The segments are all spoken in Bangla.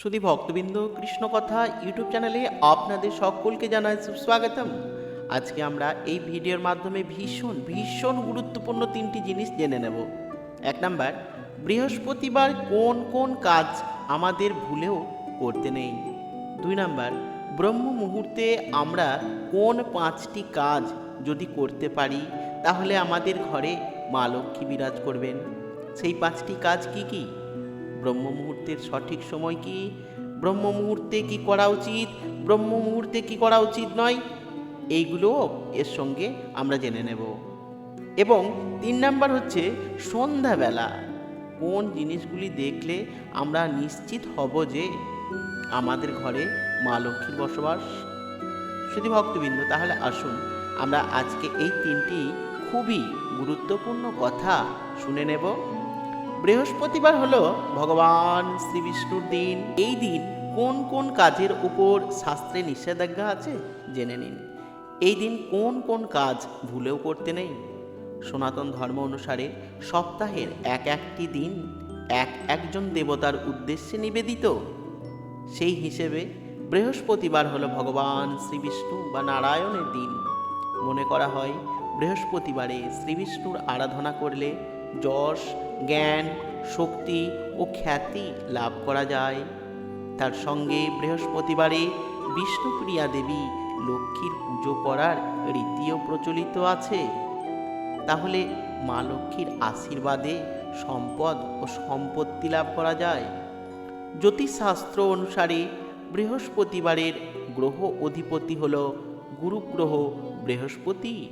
সুধী ভক্তবৃন্দ কৃষ্ণ কথা ইউটিউব চ্যানেলে আপনাদের সকলকে জানাই সুস্বাগতম। আজকে আমরা এই ভিডিওর মাধ্যমে ভীষণ ভীষণ গুরুত্বপূর্ণ তিনটি জিনিস জেনে নেব। এক নাম্বার, বৃহস্পতিবার কোন কোন কাজ আমাদের ভুলেও করতে নেই। দুই নাম্বার, ব্রহ্ম মুহূর্তে আমরা কোন পাঁচটি কাজ যদি করতে পারি, তাহলে আমাদের ঘরে মা লক্ষ্মী বিরাজ করবেন। সেই পাঁচটি কাজ কি কি? ব্রহ্ম মুহূর্তের সঠিক সময় কি? ব্রহ্ম মুহূর্তে কি করা উচিত? ব্রহ্ম মুহূর্তে কি করা উচিত নয়? এইগুলো এর সঙ্গে আমরা জেনে নেব। এবং তিন নাম্বার হচ্ছে সন্ধ্যাবেলা। কোন জিনিসগুলি দেখলে আমরা নিশ্চিত হব যে আমাদের ঘরে মা লক্ষ্মীর বসবাস? শুধু ভক্তবৃন্দ, তাহলে আসুন আমরা আজকে এই তিনটি খুবই গুরুত্বপূর্ণ কথা শুনে নেব। বৃহস্পতিবার হলো ভগবান শ্রী বিষ্ণুর দিন। এই দিন কোন কোন কাজের উপর শাস্ত্রে নিষেধাজ্ঞা আছে জেনে নিন। এই দিন কোন কোন কাজ ভুলেও করতে নেই। সনাতন ধর্ম অনুসারে সপ্তাহের এক একটি দিন এক একজন দেবতার উদ্দেশ্যে নিবেদিত। সেই হিসেবে বৃহস্পতিবার হলো ভগবান শ্রীবিষ্ণু বা নারায়ণের দিন। মনে করা হয় বৃহস্পতিবারে শ্রীবিষ্ণুর আরাধনা করলে যশ, জ্ঞান, শক্তি ও খ্যাতি লাভ করা যায়। তার সঙ্গে বৃহস্পতিবারে বিষ্ণুপ্রিয়া দেবী লক্ষ্মীর পুজো করার রীতিও প্রচলিত আছে। তাহলে মা লক্ষ্মীর আশীর্বাদে সম্পদ ও সম্পত্তি লাভ করা যায়। জ্যোতিষশাস্ত্র অনুসারে বৃহস্পতিবারের গ্রহ অধিপতি হল গুরুগ্রহ বৃহস্পতি।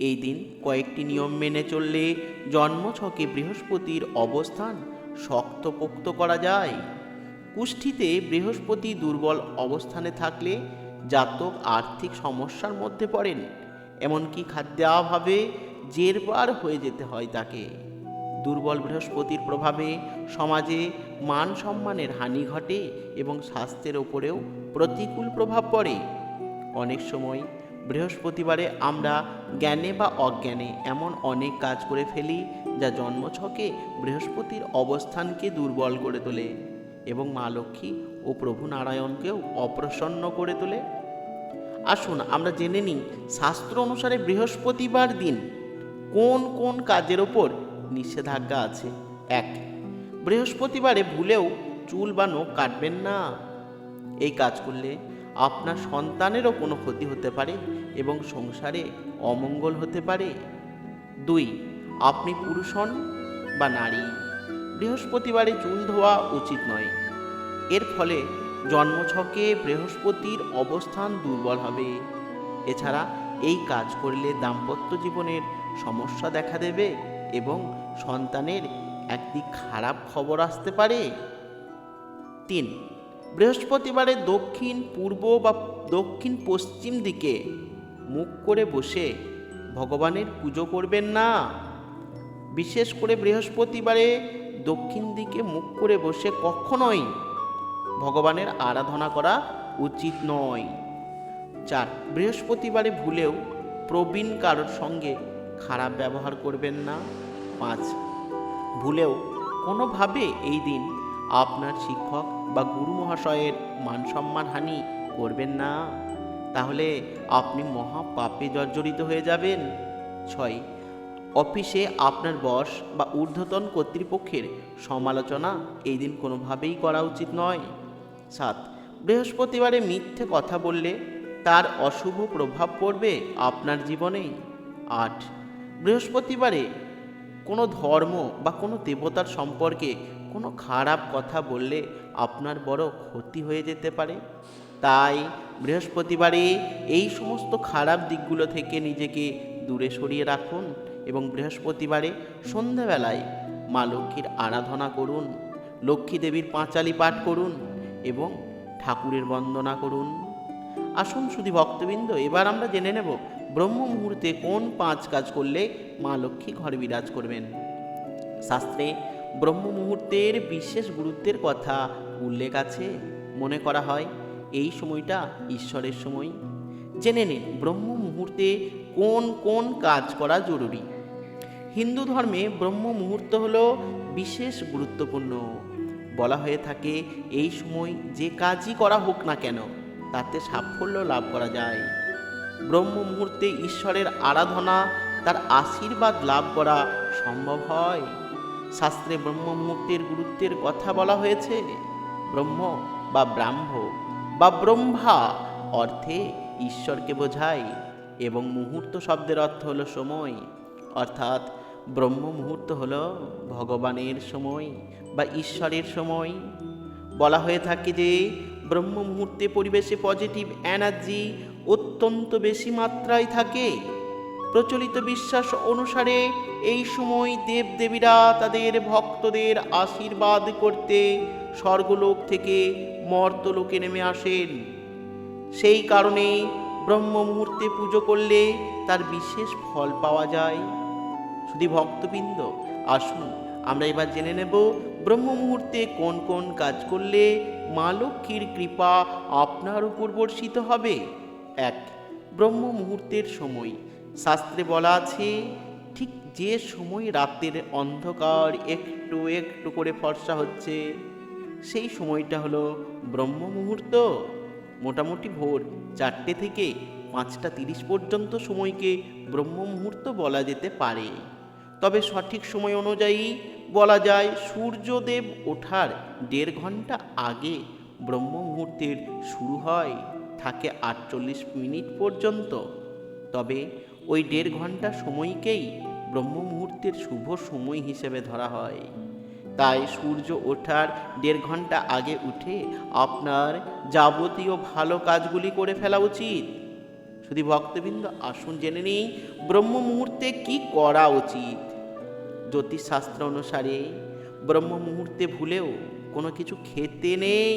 এই দিন কয়েকটি নিয়ম মেনে চললে জন্মছকে বৃহস্পতির অবস্থান শক্তপোক্ত করা যায়। কুষ্ঠিতে বৃহস্পতি দুর্বল অবস্থানে থাকলে জাতক আর্থিক সমস্যার মধ্যে পড়েন, এমনকি খাদ্যাভাবে জেরবার হয়ে যেতে হয় তাকে। দুর্বল বৃহস্পতির প্রভাবে সমাজে মান সম্মানের হানি ঘটে এবং স্বাস্থ্যের ওপরেও প্রতিকূল প্রভাব পড়ে। অনেক সময় বৃহস্পতিবারে আমরা জ্ঞানে বা অজ্ঞানে এমন অনেক কাজ করে ফেলি যা জন্মছকে বৃহস্পতির অবস্থানকে দুর্বল করে তোলে এবং মা লক্ষ্মী ও প্রভু নারায়ণকেও অপ্রসন্ন করে তোলে। আসুন আমরা জেনে নিই শাস্ত্র অনুসারে বৃহস্পতিবার দিন কোন কোন কাজের ওপর নিষেধাজ্ঞা আছে? এক, বৃহস্পতিবারে ভুলেও চুল বা নখ কাটবেন না। এই কাজ করলে আপনার সন্তানেরও কোনো ক্ষতি হতে পারে এবং সংসারে অমঙ্গল হতে পারে। দুই, আপনি পুরুষ হন বা নারী। বৃহস্পতিবারে চুল ধোয়া উচিত নয়। এর ফলে জন্মছকে বৃহস্পতির অবস্থান দুর্বল হবে। এছাড়া এই কাজ করলে দাম্পত্য জীবনের সমস্যা দেখা দেবে এবং সন্তানের একটি খারাপ খবর আসতে পারে। তিন বৃহস্পতিবারে দক্ষিণ পূর্ব বা দক্ষিণ পশ্চিম দিকে মুখ করে বসে ভগবানের পুজো করবেন না। বিশেষ করে বৃহস্পতিবারে দক্ষিণ দিকে মুখ করে বসে কখনোই ভগবানের আরাধনা করা উচিত নয়। চার, বৃহস্পতিবারে ভুলেও প্রবীণ কারোর সঙ্গে খারাপ ব্যবহার করবেন না। পাঁচ, ভুলেও কোনোভাবে এই দিন আপনার শিক্ষক বা গুরু মহাশয়ের মান সম্মান হানি করবেন না। তাহলে আপনি মহা পাপে জর্জরিত হয়ে যাবেন। ছয়, অফিসে আপনার বস বা ঊর্ধ্বতন কর্তৃপক্ষের সমালোচনা এই দিন কোনোভাবেই করা উচিত নয়। সাত, বৃহস্পতিবারে মিথ্যে কথা বললে তার অশুভ প্রভাব পড়বে আপনার জীবনে। আট, বৃহস্পতিবারে কোনো ধর্ম বা কোনো দেবতার সম্পর্কে কোনো খারাপ কথা বললে আপনার বড় ক্ষতি হয়ে যেতে পারে। তাই বৃহস্পতিবারে এই সমস্ত খারাপ দিকগুলো থেকে নিজেকে দূরে সরিয়ে রাখুন এবং বৃহস্পতিবারে সন্ধ্যাবেলায় মা লক্ষ্মীর আরাধনা করুন, লক্ষ্মী দেবীর পাঁচালি পাঠ করুন এবং ঠাকুরের বন্দনা করুন। আসুন শুধু ভক্তবৃন্দ, এবার আমরা জেনে নেব ব্রহ্ম মুহূর্তে কোন পাঁচ কাজ করলে মা লক্ষ্মী ঘরে বিরাজ করবেন। শাস্ত্রে ব্রহ্ম মুহূর্তের বিশেষ গুরুত্বের কথা উল্লেখ আছে, মনে করা হয়, এই সময়টা ঈশ্বরের সময়। জেনে নিন ব্রহ্ম মুহূর্তে কোন কোন কাজ করা জরুরি। হিন্দু ধর্মে ব্রহ্ম মুহূর্ত হল বিশেষ গুরুত্বপূর্ণ। বলা হয়ে থাকে, এই সময় যে কাজই করা হোক না কেন, তাতে সাফল্য লাভ করা যায়। ব্রহ্ম মুহূর্তে ঈশ্বরের আরাধনা, তার আশীর্বাদ লাভ করা সম্ভব হয়। শাস্ত্রে ব্রহ্ম মুহূর্তের গুরুত্বের কথা বলা হয়েছে। ব্রহ্ম বা ব্রাহ্ম বা ব্রহ্মা অর্থে ঈশ্বরকে বোঝায় এবং মুহূর্ত শব্দের অর্থ হলো সময়। অর্থাৎ ব্রহ্ম মুহূর্ত হলো ভগবানের সময় বা ঈশ্বরের সময়। বলা হয়ে থাকে যে ব্রহ্ম মুহূর্তে পরিবেশে পজিটিভ এনার্জি অত্যন্ত বেশি মাত্রায় থাকে। প্রচলিত বিশ্বাস অনুসারে এই সময় দেবদেবীরা তাদের ভক্তদের আশীর্বাদ করতে স্বর্গলোক থেকে মর্তলোকে নেমে আসেন। সেই কারণে ব্রহ্ম মুহূর্তে পুজো করলে তার বিশেষ ফল পাওয়া যায়। শুধু ভক্তবৃন্দ, আসুন আমরা এবার জেনে নেব ব্রহ্ম মুহূর্তে কোন কোন কাজ করলে মা লক্ষ্মীর কৃপা আপনার উপর বর্ষিত হবে। এক ব্রহ্ম মুহূর্তের সময় শাস্ত্রে বলা আছে, ঠিক যে সময় রাতের অন্ধকার একটু একটু করে ফর্সা হচ্ছে, সেই সময়টা হলো ব্রহ্ম মুহূর্ত। মোটামুটি ভোর চারটে থেকে পাঁচটা তিরিশ পর্যন্ত সময়কে ব্রহ্ম মুহূর্ত বলা যেতে পারে। তবে সঠিক সময় অনুযায়ী বলা যায়, সূর্যদেব ওঠার দেড় ঘণ্টা আগে ব্রহ্ম মুহূর্তের শুরু হয়, থাকে আটচল্লিশ মিনিট পর্যন্ত। তবে ওই দেড় ঘণ্টা সময়কেই ব্রহ্ম মুহূর্তের শুভ সময় হিসেবে ধরা হয়। তাই সূর্য ওঠার দেড় ঘণ্টা আগে উঠে আপনার যাবতীয় ভালো কাজগুলি করে ফেলা উচিত। শুধু ভক্তবৃন্দ, আসুন জেনে নিই ব্রহ্ম মুহূর্তে কি করা উচিত। জ্যোতিষশাস্ত্র অনুসারে ব্রহ্ম মুহূর্তে ভুলেও কোনো কিছু খেতে নেই।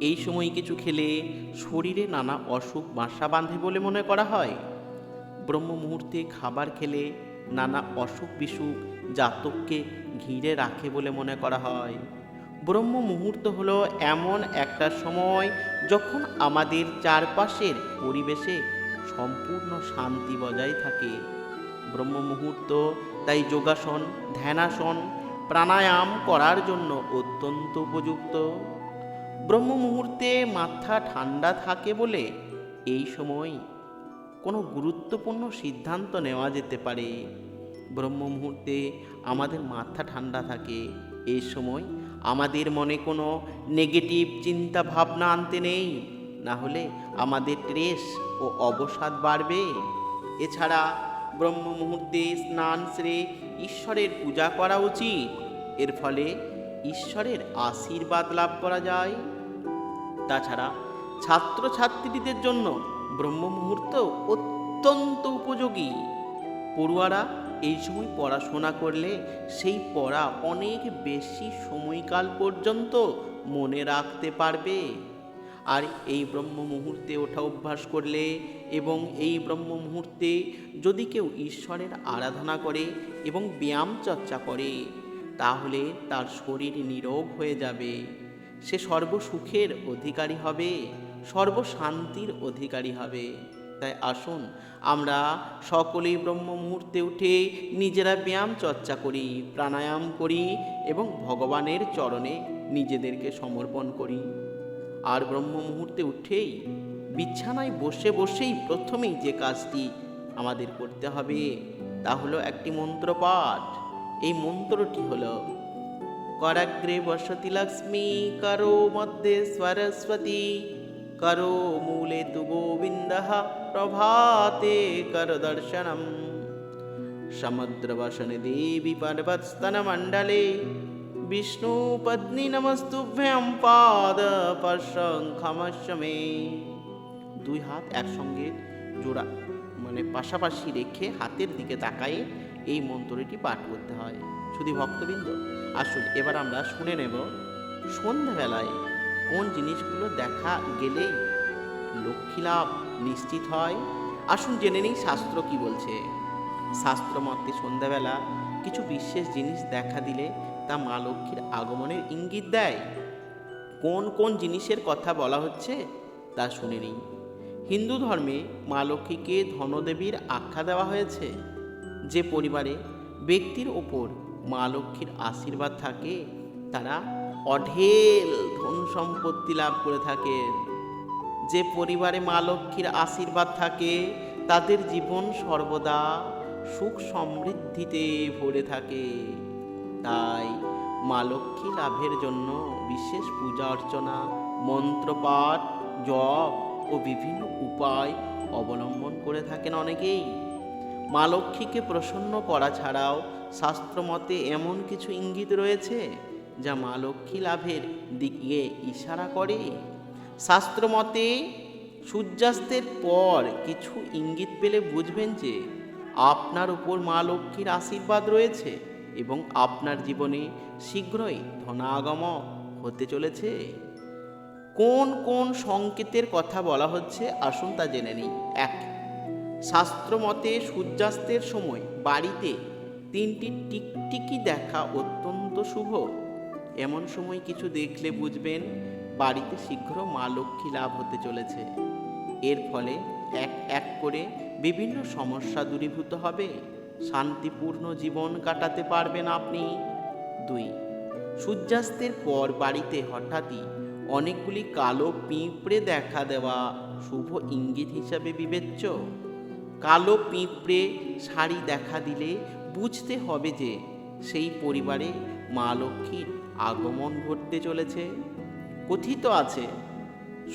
এই সময় কিছু খেলে শরীরে নানা অসুখ বাসা বাঁধে বলে মনে করা হয়। ব্রহ্ম মুহূর্তে খাবার খেলে নানা অসুখ বিসুখ জাতককে ঘিরে রাখে বলে মনে করা হয়। ব্রহ্ম মুহূর্ত হলো এমন একটা সময় যখন আমাদের চারপাশের পরিবেশে সম্পূর্ণ শান্তি বজায় থাকে। ব্রহ্ম মুহূর্ত তাই যোগাসন, ধ্যানাসন, প্রাণায়াম করার জন্য অত্যন্ত উপযুক্ত। ব্রহ্ম মুহূর্তে মাথা ঠান্ডা থাকে বলে এই সময় কোনো গুরুত্বপূর্ণ সিদ্ধান্ত নেওয়া যেতে পারে। ব্রহ্ম মুহূর্তে আমাদের মাথা ঠান্ডা থাকে। এই সময় আমাদের মনে কোনো নেগেটিভ চিন্তা ভাবনা আনতে নেই। না হলে আমাদের ট্রেস ও অবসাদ বাড়বে। এছাড়া ব্রহ্ম মুহূর্তে স্নান সেরে ঈশ্বরের পূজা করা উচিত। এর ফলে ঈশ্বরের আশীর্বাদ লাভ করা যায়। তাছাড়া ছাত্রছাত্রীদের জন্য ব্রহ্ম মুহূর্ত অত্যন্ত উপযোগী। পড়ুয়ারা এই সময় পড়াশোনা করলে সেই পড়া অনেক বেশি সময়কাল পর্যন্ত মনে রাখতে পারবে। আর এই ব্রহ্ম মুহূর্তে ওঠা অভ্যাস করলে এবং এই ব্রহ্ম মুহূর্তে যদি কেউ ঈশ্বরের আরাধনা করে এবং ব্যায়াম চর্চা করে, তাহলে তার শরীর নিরোগ হয়ে যাবে। সে সর্বসুখের অধিকারী হবে। সর্বশান্তির অধিকারী হবে। তাই আসুন, আমরা সকলেই ব্রহ্ম মুহূর্তে উঠে নিজেরা ব্যায়াম চর্চা করি, প্রাণায়াম করি এবং ভগবানের চরণে নিজেদেরকে সমর্পণ করি। আর ব্রহ্ম মুহূর্তে উঠেই, বিছানায় বসে বসেই প্রথমেই যে কাজটি আমাদের করতে হবে, তা হলো একটি মন্ত্রপাঠ। এই মন্ত্রটি হল, করাগ্রে বসতি লক্ষ্মী, করো মধ্যে সরস্বতী करो मूले तु गोविन्दः प्रभाते करदर्शनम् समुद्रवसने देवी पर्वतस्तनमण्डले विष्णुपत्नी नमस्तुभ्यां পাদপশঙ্খমস্য মে দুই হাত একসঙ্গে জোড়া মানে পাশাপাশি রেখে হাতের দিকে তাকায়ে এই মন্ত্রটি পাঠ করতে হয় শুধু ভক্তবৃন্দ আসুন এবার আমরা শুনে নেব সন্ধ্যাবেলায় কোন জিনিসগুলো দেখা গেলেই লক্ষ্মী লাভ নিশ্চিত হয়? আসুন জেনে নিই শাস্ত্র কি বলছে। শাস্ত্র মতে সন্ধ্যাবেলা কিছু বিশেষ জিনিস দেখা দিলে তা মা লক্ষ্মীর আগমনের ইঙ্গিত দেয়। কোন কোন জিনিসের কথা বলা হচ্ছে তা শুনে নিই হিন্দু ধর্মে মা লক্ষ্মীকে ধনদেবীর আখ্যা দেওয়া হয়েছে। যে পরিবারে ব্যক্তির ওপর মা লক্ষ্মীর আশীর্বাদ থাকে, তারা অঢেল ধন সম্পত্তি লাভ করে থাকেন যে পরিবারে মা লক্ষ্মীর আশীর্বাদ থাকে, তাদের জীবন সর্বদা সুখ সমৃদ্ধিতে ভরে থাকে। তাই মা লক্ষ্মী লাভের জন্য বিশেষ পূজা অর্চনা মন্ত্রপাঠ জপ ও বিভিন্ন উপায় অবলম্বন করে থাকেন অনেকেই। মা লক্ষ্মীকে প্রসন্ন করা ছাড়াও শাস্ত্রমতে এমন কিছু ইঙ্গিত রয়েছে? যা মা লক্ষ্মী লাভের দিকে ইশারা করে। শাস্ত্রমতে সূর্যাস্তের পর কিছু ইঙ্গিত পেলে বুঝবেন যে, আপনার উপর মা লক্ষ্মীর আশীর্বাদ রয়েছে এবং আপনার জীবনে শীঘ্রই ধনাগম হতে চলেছে। কোন কোন সংকেতের কথা বলা হচ্ছে, আসুন তা জেনে নিই। এক, শাস্ত্রমতে সূর্যাস্তের সময় বাড়িতে তিনটি টিকটিকি দেখা অত্যন্ত শুভ। এমন সময় কিছু দেখলে বুঝবেন, বাড়িতে শীঘ্র মা লক্ষ্মী লাভ হতে চলেছে। এর ফলে এক এক করে বিভিন্ন সমস্যা দূরীভূত হবে। শান্তিপূর্ণ জীবন কাটাতে পারবেন আপনি। দুই, সূর্যাস্তের পর বাড়িতে হঠাৎই অনেকগুলি কালো পিঁপড়ে দেখা দেওয়া শুভ ইঙ্গিত হিসাবে বিবেচ্য। কালো পিঁপড়ে শাড়ি দেখা দিলে বুঝতে হবে যে সেই পরিবারে মা লক্ষ্মীর আগমন ঘটতে চলেছে। কথিত আছে,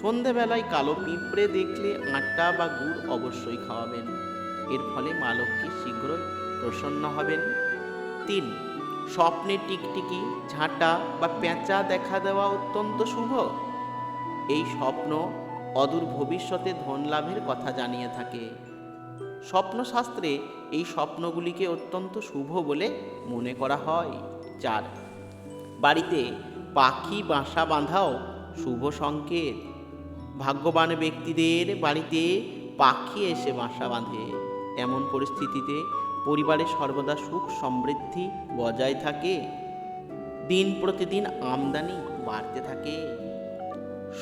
সন্ধেবেলায় কালো পিঁপড়ে দেখলে আটা বা গুড় অবশ্যই খাওয়াবেন। এর ফলে মা লক্ষ্মী শীঘ্রই প্রসন্ন হবেন। তিন, স্বপ্নে টিকটিকি, ঝাঁটা বা পেঁচা দেখা দেওয়া অত্যন্ত শুভ। এই স্বপ্ন অদূর ভবিষ্যতে ধন লাভের কথা জানিয়ে থাকে। স্বপ্নশাস্ত্রে এই স্বপ্নগুলিকে অত্যন্ত শুভ বলে মনে করা হয়। চার বাড়িতে পাখি বাসা বাঁধাও শুভ সংকেত। ভাগ্যবান ব্যক্তিদের বাড়িতে পাখি এসে বাসা বাঁধে। এমন পরিস্থিতিতে পরিবারে সর্বদা সুখ সমৃদ্ধি বজায় থাকে। দিন প্রতিদিন আমদানি বাড়তে থাকে।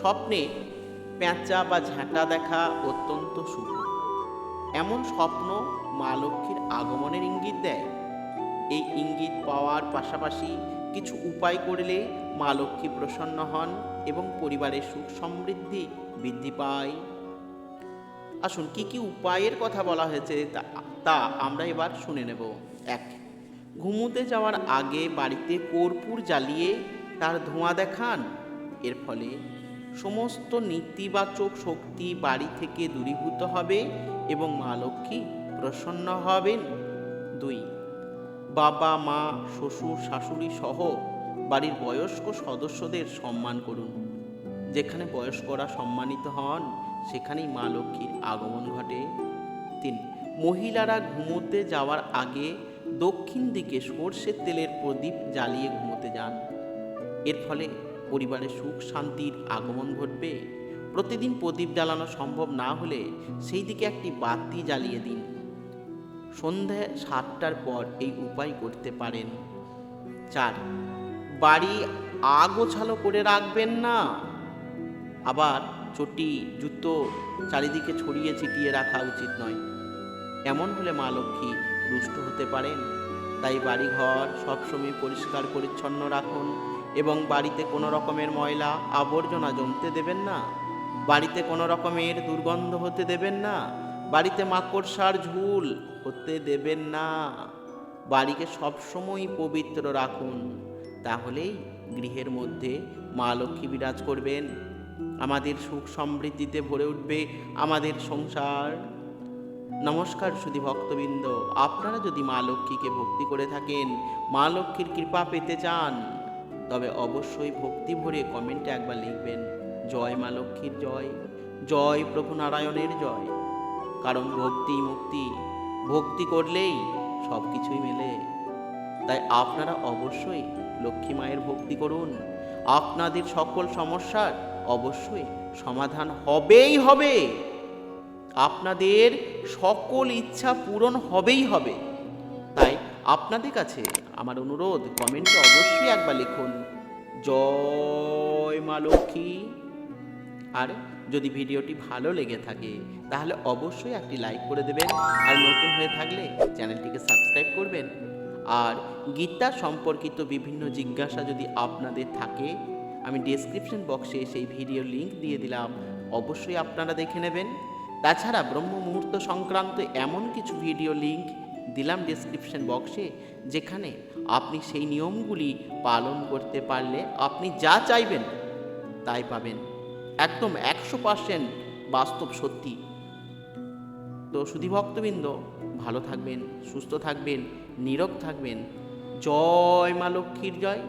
স্বপ্নে পেঁচা বা ঝাঁটা দেখা অত্যন্ত শুভ। এমন স্বপ্ন মা লক্ষ্মীর আগমনের ইঙ্গিত দেয়। এই ইঙ্গিত পাওয়ার পাশাপাশি কিছু উপায় করলে মা লক্ষ্মী প্রসন্ন হন এবং পরিবারের সুখ সমৃদ্ধি বৃদ্ধি পায়। আসুন, কি কি উপায়ের কথা বলা হয়েছে তা- আমরা এবার শুনে নেব। এক, ঘুমোতে যাওয়ার আগে বাড়িতে কর্পূর জ্বালিয়ে তার ধোঁয়া দেখান। এর ফলে সমস্ত নেতিবাচক শক্তি বাড়ি থেকে দূরীভূত হবে এবং মা লক্ষ্মী প্রসন্ন হবেন। দুই বাবা, মা, শ্বশুর, শাশুড়ি সহ বাড়ির বয়স্ক সদস্যদের সম্মান করুন। যেখানে বয়স্করা সম্মানিত হন, সেখানেই মা লক্ষ্মীর আগমন ঘটে। তিন, মহিলারা ঘুমোতে যাওয়ার আগে দক্ষিণ দিকে সর্ষের তেলের প্রদীপ জ্বালিয়ে ঘুমোতে যান। এর ফলে পরিবারে সুখ শান্তির আগমন ঘটবে। প্রতিদিন প্রদীপ জ্বালানো সম্ভব না হলে সেই দিকে একটি বাতি জ্বালিয়ে দিন। সন্ধে সাতটার পর এই উপায় করতে পারেন। চার, বাড়ি আগোছালো করে রাখবেন না। আবার চটি, জুতো চারিদিকে ছড়িয়ে ছিটিয়ে রাখা উচিত নয়। এমন হলে মা লক্ষ্মী রুষ্ট হতে পারেন। তাই বাড়িঘর সবসময় পরিষ্কার পরিচ্ছন্ন রাখুন এবং বাড়িতে কোনো রকমের ময়লা আবর্জনা জমতে দেবেন না। বাড়িতে কোনো রকমের দুর্গন্ধ হতে দেবেন না। বাড়িতে মাকড়সার ঝুল হতে দেবেন না। বাড়িকে সবসময় পবিত্র রাখুন, তাহলেই গৃহের মধ্যে মা লক্ষ্মী বিরাজ করবেন। আমাদের সুখ সমৃদ্ধিতে ভরে উঠবে আমাদের সংসার। নমস্কার সুধী ভক্তবৃন্দ, আপনারা যদি মা লক্ষ্মীকে ভক্তি করে থাকেন, মা লক্ষ্মীর কৃপা পেতে চান, তবে অবশ্যই ভক্তি ভরে কমেন্টে একবার লিখবেন, জয় মা লক্ষ্মীর জয় জয় প্রভু নারায়ণের জয়। কারণ ভক্তি মুক্তি, ভক্তি করলেই সব কিছুই মেলে। তাই আপনারা অবশ্যই লক্ষ্মী মায়ের ভক্তি করুন। আপনাদের সকল সমস্যার অবশ্যই সমাধান হবেই হবে। আপনাদের সকল ইচ্ছা পূরণ হবেই হবে। তাই আপনাদের কাছে আমার অনুরোধ, কমেন্টে অবশ্যই একবার লিখুন, জয় মা লক্ষ্মী। আর যদি ভিডিওটি ভালো লেগে থাকে, তাহলে অবশ্যই একটি লাইক করে দেবেন। আর নতুন হয়ে থাকলে চ্যানেলটিকে সাবস্ক্রাইব করবেন। আর গীতা সম্পর্কিত বিভিন্ন জিজ্ঞাসা যদি আপনাদের থাকে, আমি ডেসক্রিপশন বক্সে সেই ভিডিও লিংক দিয়ে দিলাম। অবশ্যই আপনারা দেখে নেবেন। তাছাড়া ব্রহ্ম মুহূর্ত সংক্রান্ত এমন কিছু ভিডিও লিংক দিলাম ডেসক্রিপশন বক্সে যেখানে আপনি সেই নিয়মগুলি পালন করতে পারলে আপনি যা চাইবেন, তাই পাবেন। একদম একশো পার্সেন্ট বাস্তব সত্যি। তো সুধীভক্তবৃন্দ ভালো থাকবেন, সুস্থ থাকবেন নীরব থাকবেন। জয় মা লক্ষ্মীর জয়।